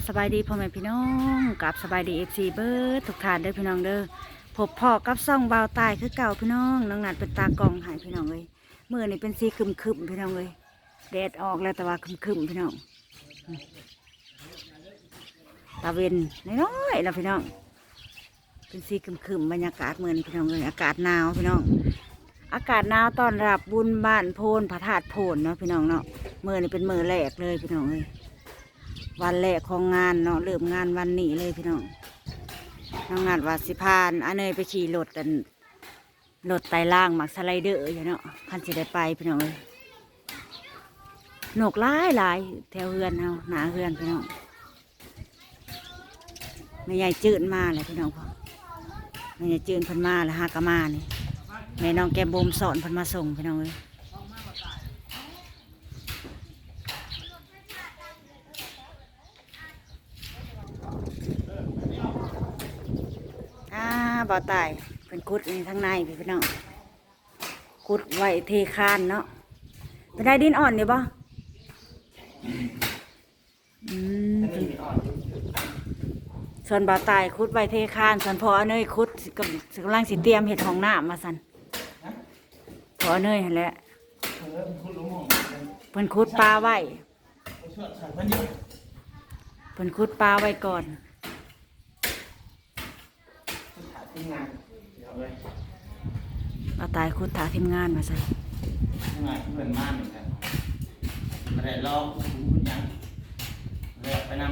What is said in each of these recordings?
บสบายดีพ่อแม่พี่น้องกับสบายดีเอฟซีเบิร์ดทุกทานเด้อพี่น้องเด้อพบพ่อกับซ่องเบาตายคือเก่าพี่น้องน้องนัดเป็นตากองหายพี่น้องเลยมือนี่เป็นสีคึมคึมพี่น้องเลยแดดออกแล้วแต่ว่าคึมคึมพี่น้องตาเวนน้อยๆแล้วพี่น้องเป็นสีคึมคึมบรรยากาศเมือนี่พี่น้องเลยอากาศหนาวพี่น้อง อากาศหนาวตอนรับบุญบ้านโพนพระธาตุโพนเนาะพี่น้องเนาะมือนี่เป็นมือแรกเลยพี่น้องเลย วันแรกของงานเนาะเริ่มงานวันนี้เลยพี่น้องน้องงานวาสิพานอันเนยไปขี่รถกันรถไต่ล่างหมักสไลเดอร์อยู่เนาะพันสิได้ไปพี่น้องเลยนกหลายหลายแถวเฮือนเฮาหนาเฮือนพี่น้องไม่ใหญ่จืดมาเลยพี่น้องพ่อไม่ใหญ่จืดพันมาแล้วหากะมานี่แม่น้องแกมบมสอนพันมาส่งพี่น้องเลย อ่าตายเป็นกุดในทั้งในพี่พี่น้องกุดไว้เทคานเนาะเป็นได้ดินอ่อนอยู่ยบ่อืมส่วนบ่อตายคุดไว้เทคานส่วนพอเนยคุดกำกำลังสิเตรียมเห็ดห้องหน้ำมาสันพอเนยแหละเพิ่นคุดปลาไว้เพิ่นคุดปลาไว้ก่อน เอาตายคุดถาทีมงานมาใส่งานเพื่อนบ้านเหมือนกันมาได้ลองคุณยังเลยไปน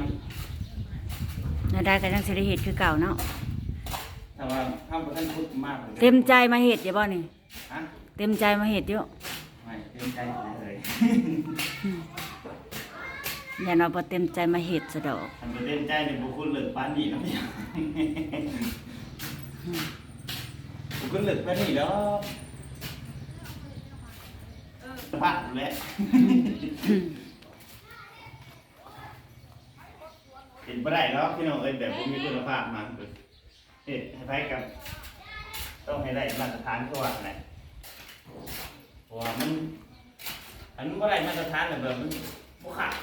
ในได้ก็ยังสิได้เห็ดคือเก่าเนาะำแต่ว่าข้ามไปท่านพูดมากเลยเต็มใจมาเห็ดอย่าบ่นี่ฮะเต็มใจมาเห็ดเยอะไม่เต็มใจเลยอย่าเอาบ่เต็มใจมาเห็ดซะดอกทำไปเต็มใจในบุคคลเหลือปานนี้นะพี่ บุคคลเหลือปานนี้แล้วพักแล้วเห็นไปได้แล้วพี่น้องเอ้ยแบบผมมีคุณภาพมาเลยเห็ดให้ไปกับ ต้องให้ได้มาตรฐานตัวไหนเพราะว่ามันอันนั้นก็ได้มาตรฐานแต่แบบมันบุขาด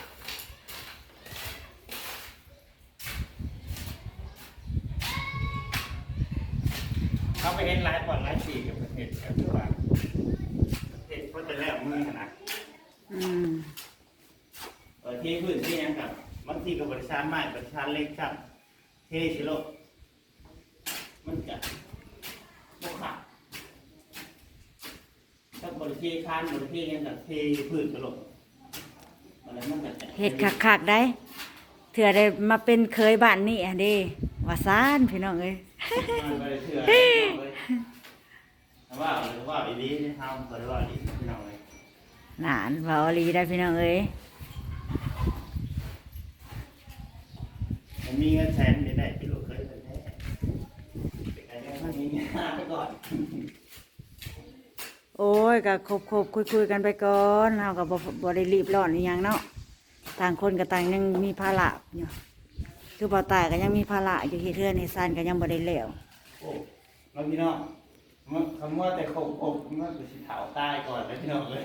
เขาไปเห็นหลายก่อนหลายสี่กับประเทศกับตัวาประเทศก็จะแล้วมือขนาดอืมเออที่พื้นที่ยังครับบางทีกับบริษัทใหม่บริษัทเล็กครับ เทชิโลมันจะบุขาดถ้าบริษัทคานบริษัทยังกับเทพื้นกระโหลกอะไรมันก็จะเห็ดคักๆได้เถื่อได้มาเป็นเคยบ้านนี่อันเด้ว่าซานพี่น้องเอ้ย มันบ่ได้เชื่อแต่ว่าหรือว่าอีนี้ที่ทำหรือว่าอีนี้ที่เราเลยหลานว่าอหลีได้พี่น้องเอ้ยมันมีเงินแสนไม่ได้ที่ลูกเคยเป็นแท้เป็นการเงินมีเงินไปก่อนโอ้ยก็คบๆคุยๆกันไปก่อนเฮาก็บ่บ่ได้รีบร้อนอีหยังเนาะต่างคนก็ต่างยังมีภาระอยู่ คือบ่ตายก็ยังมีภาระอยู่เฮ็ดเรือนเฮ็ดซ่านก็ยังบ่ได้แล้วโอ้แล้วพี่น้องมันคำว่าแต่โคกโคกมันจะสิเถาใต้ก่อนแล้วพี่น้องเลย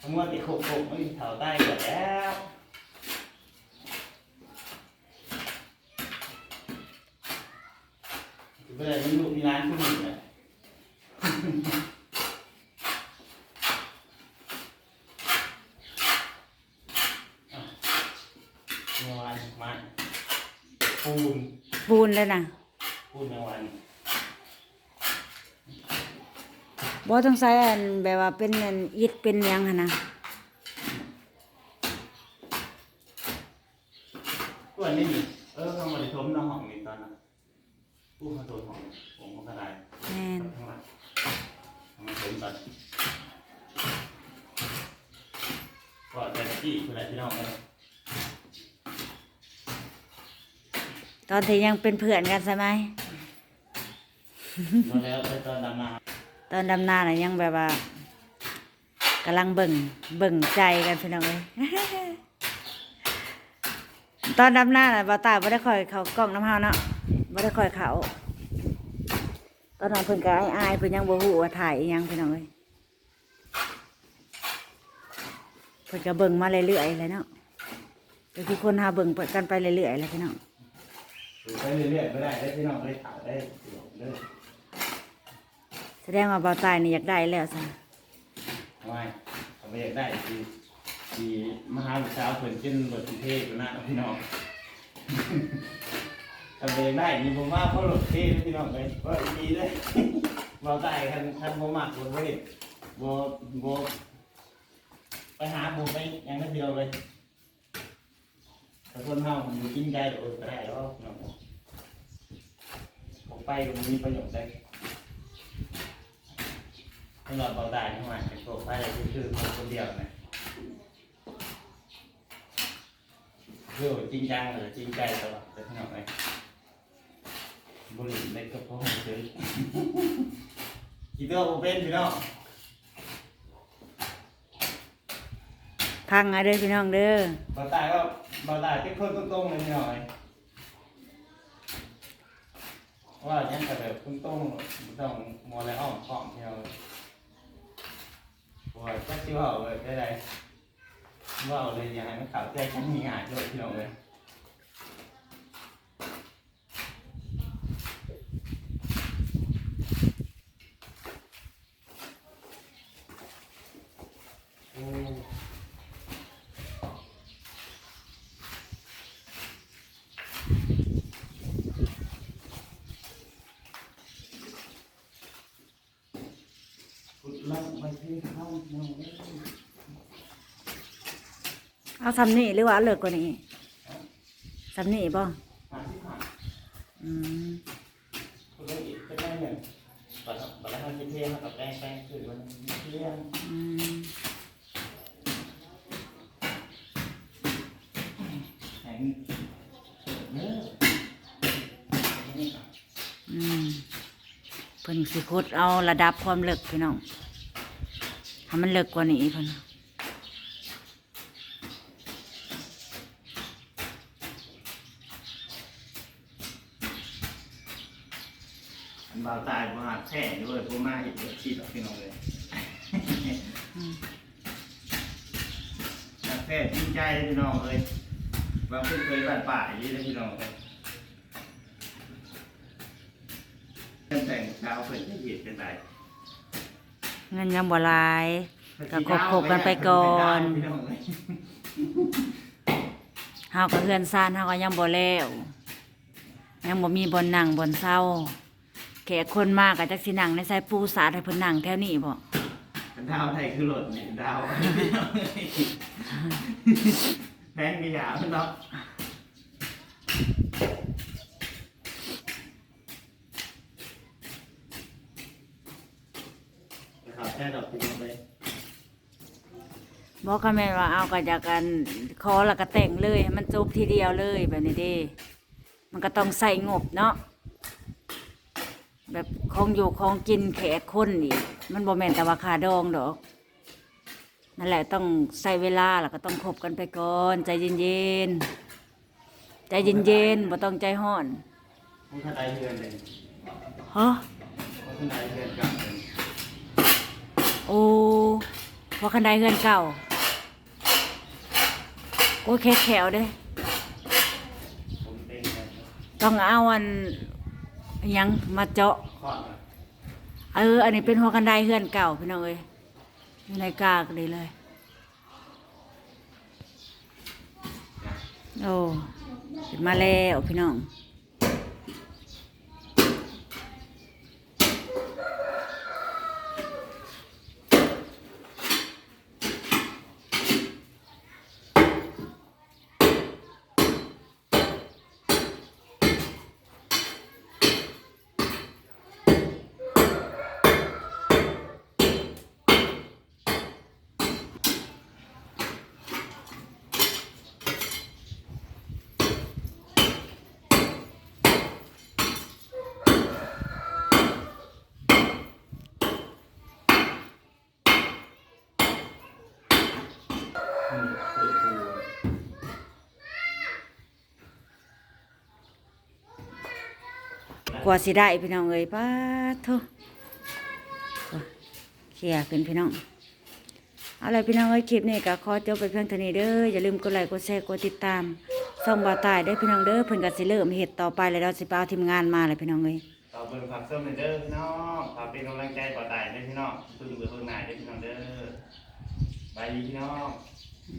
คำว่าแต่โคกโคกมันสิเถาใต้ก่อนแล้วเวลามีลูกมีร้านขึ้นหนึ่งเลย เมื่อวานมาปูน ปูน แล้วนะปูนเมื่อวานบ่ต้องใส่อันแบบว่าเป็นอันอิฐเป็นหยังหั่นนะตัวนี้นี่เออเขามาได้ทมน้องห้องนี่ตอนนั้นผู้เขาโดนห้องผมก็กระไดแม่นข้างหลังเอามาทมตอนก็แต่ละที่คืออะไรพี่น้องเลย ตอนที่ยังเป็นเพื่อนกันใช่ไหมมาแล้วไปตอนดำนาตอนดำนาน่ะยังแบบว่ากำลังเบิ่งเบิ่งใจกันพี่น้องเอ้ยตอนดำนาน่ะบ่าวตาบ่ได้คอยเขากล้องน้ำเฮาเนาะบ่ได้คอยเขา ตอนนั้นเพิ่นก็อายๆเพิ่นยังบ่ฮู้ว่าถ่ายอิหยังพี่น้องเอ้ยเพิ่นก็เบิ่งมาเรื่อยๆเลยเนาะก็คือคนหาเบิ่งกันไปเรื่อยๆแหล้วพี่น้อง ไปเรื่อยๆไม่ได้ได้พี่น้องได้ถ่ายได้เด้อแสดงว่าเบาตายนี่อยากได้แล้วซะทำไมเขาไม่อยากได้ที่ที่มหาวิทยาลัยเพิ่นขึ้นรถเทพนะพี่น้องทำเองได้นี่ผมว่าเขารถเทพพี่น้องเลยว่าดีเลยเราได้คันคันโมมากคนเว้ยโบโบไปหาโบไปอยังนั้นเดียวเลยแต่คนเฮามันกินได้โอ้ยก็ได้แล้วพี่น้องผม ไปก็มันมีประโยชน์ได้ตลอดเบาได้ทั้งวันเป็นโปรไฟล์คือคือคนคนเดียวนะคือจริงจังเลยจริงใจตลอดแต่พี่น้องเลยบุหรี่เล็กก็พอเฉยกี่ตัวผมเป็นพี่น้องพังเอาเด้อพี่น้องเด้อบาตายก็บาตายเป็นคนตรงๆเลยพี่น้องเลย ว่าอย่างแต่แบบตรงๆไม่ต้องมัวอะไรอ้อมค้อมพี่น้องเลยว่าก็ที่ว่าเลยได้ไรว่าเลยอยากให้มันข่าวใจกันง่ายๆด้วยพี่น้องเลยโอ้ พุดลังไปที่เข้าเนาะ เอาซ้ำนี่หรือว่าเลิกกว่านี้ซ้ำนี่บ่อืมคุณได้อีกเป็ได้หนึ่งบัตรบัตรทางเที่ยงกับแป้งแป้งคือวันเที่ยงอืมแข็งเนื้ออืมเพิ่นสิคุดเอาระดับความเลิกพี่น้องให้มันเลิกกว่านี้เพิ่น บาวตายบาดแท้ด้วยพวกมาเห็นเด็กชีดออกพี่น้องเลยบาดแท้จริงใจเลยพี่น้องเลยบางคนเคยบาดป่าอย่างนี้เลยพี่น้องเลยแต่งเช้าเพิ่นจะเหยียดกันได้เงินยังบ่หลายก็คบๆกันไปก่อนเฮาก็เฮือนซ่านเฮาก็ยังบ่แล้วยังบ่มีบ่อนนั่งบ่อนเศร้า แขกคนมากก็จักสินั่งในสายปูสาดให้เพิ่นนั่งแถวนี้บ่ดาวไทยคือรถเนี่ยดาวแพงกี่อย่างเนาะนะครับแค่ดอกพิมพ์ไปบอกก็แม่นว่าเอาก็จากกันขอแล้วก็แต่งเลยให้มันจบทีเดียวเลยแบบนี้เด้มันก็ต้องใส่งบเนาะ แบบของอยู่ของกินแขกคนอีกมันบ่แม่นแต่ว่าค่าดองดอกนั่นแหละต้องใส่เวลาแล้วก็ต้องคบกันไปก่อนใจเย็นๆใจเย็นๆบ่ต้องใจห้อนผู้ทนายเรือนเลยฮะผู้ทนายเรือนกลับเลยโอ้พอคันไดเฮือนเก่าโอ้แค่แขวเด้ผมเต็งเลยต้องเอาอัน อิหยังมาเจาะ เออ อันนี้เป็นหัวกันไดเฮือนเก่าพี่น้องเอ้ยอยู่ในกากเลยเลย โอ้ขึ้นมาแล้วพี่น้อง กว่าสิได้พี่น้องเอ้ยป้าดโทเขี่ยขึ้นพี่น้องเอาละไรพี่น้องเอ้ยคลิปนี้ก็ขอจบไปเพียงเท่านี้เด้ออย่าลืมกดไลค์กดแชร์กดติดตามส่องบาตายได้พี่น้องเด้อเพิ่นก็สิเริ่มเฮ็ดต่อไปแล้วเราสิไปเอาทีมงานมาเลยพี่น้องเอ้ยต่อเบิ่งฝากเสริมหน่อยเด้อพี่น้องฝากเป็นกำลังใจต่อตายเด้อพี่น้องพึ่งเบื่อพึ่งนายเด้อพี่น้องเด้อบายดีพี่น้องอื